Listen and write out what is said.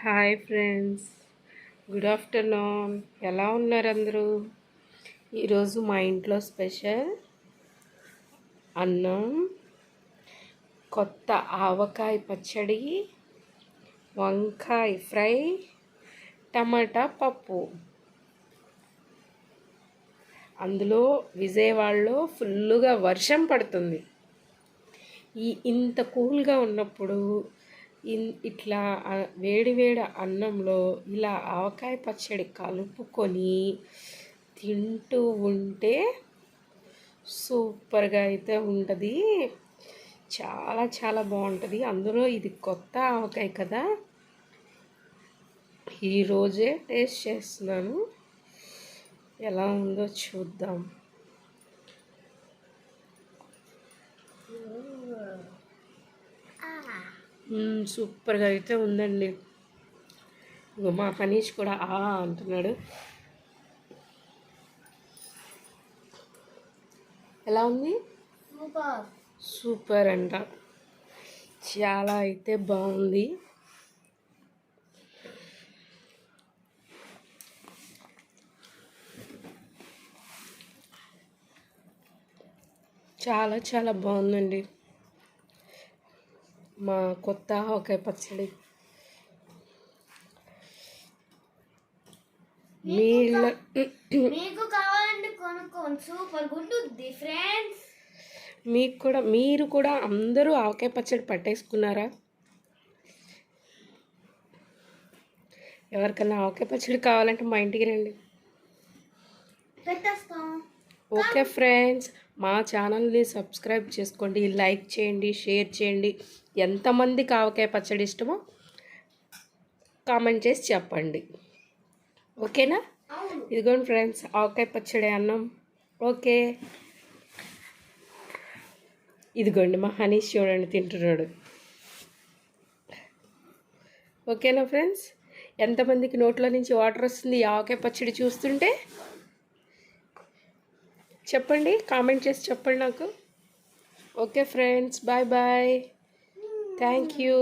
Hi friends. Good afternoon. ఎలా ఉన్నారు అందరూ? ఈరోజు మా ఇంట్లో స్పెషల్ అన్నం కొత్త ఆవకాయ పచ్చడి వంకాయ ఫ్రై టమాటా పప్పు. అందులో విజయవాడలో ఫుల్లుగా వర్షం పడుతుంది. ఈ ఇంత కూల్గా ఉన్నప్పుడు ఇట్లా వేడివేడి వేడి వేడి అన్నంలో ఇలా ఆవకాయ పచ్చడి కలుపుకొని తింటూ ఉంటే సూపర్గా అయితే ఉంటుంది. చాలా చాలా బాగుంటుంది. అందులో ఇది కొత్త ఆవకాయ కదా. ఈరోజే టేస్ట్ చేస్తున్నాను. ఎలా ఉందో చూద్దాం. సూపర్గా అయితే ఉందండి. మా హనీష్ కూడా ఆ అంటున్నాడు. ఎలా ఉంది? సూపర్ అంట. చాలా అయితే బాగుంది. చాలా చాలా బాగుందండి. మా కొత్త ఆవకాయ పచ్చడి. మీకు కావాలంటే కొనుక్కోండి. సూపర్ ఉంటుంది ఫ్రెండ్స్. మీకు కూడా మీరు కూడా అందరూ ఆవకాయ పచ్చడి పట్టేసుకున్నారా? ఎవరికన్నా ఆవకాయ పచ్చడి కావాలంటే మా ఇంటికి రండి. పెట్టేస్తాం. ఓకే ఫ్రెండ్స్ మా ఛానల్ని సబ్స్క్రైబ్ చేసుకోండి లైక్ చేయండి షేర్ చేయండి. ఎంతమందికి ఆవకాయ పచ్చడి ఇష్టమో కామెంట్ చేసి చెప్పండి. ఓకేనా? ఇదిగోండి ఫ్రెండ్స్ ఆవకాయ పచ్చడి అన్నం. ఓకే. ఇదిగోండి మా హనీష్ చూడండి తింటున్నాడు. ఓకేనా ఫ్రెండ్స్? ఎంతమందికి నోట్లో నుంచి వాటర్ వస్తుంది ఆవకాయ పచ్చడి చూస్తుంటే? చెప్పండి కామెంట్ చేసి చెప్పండి నాకు. Okay friends bye bye thank you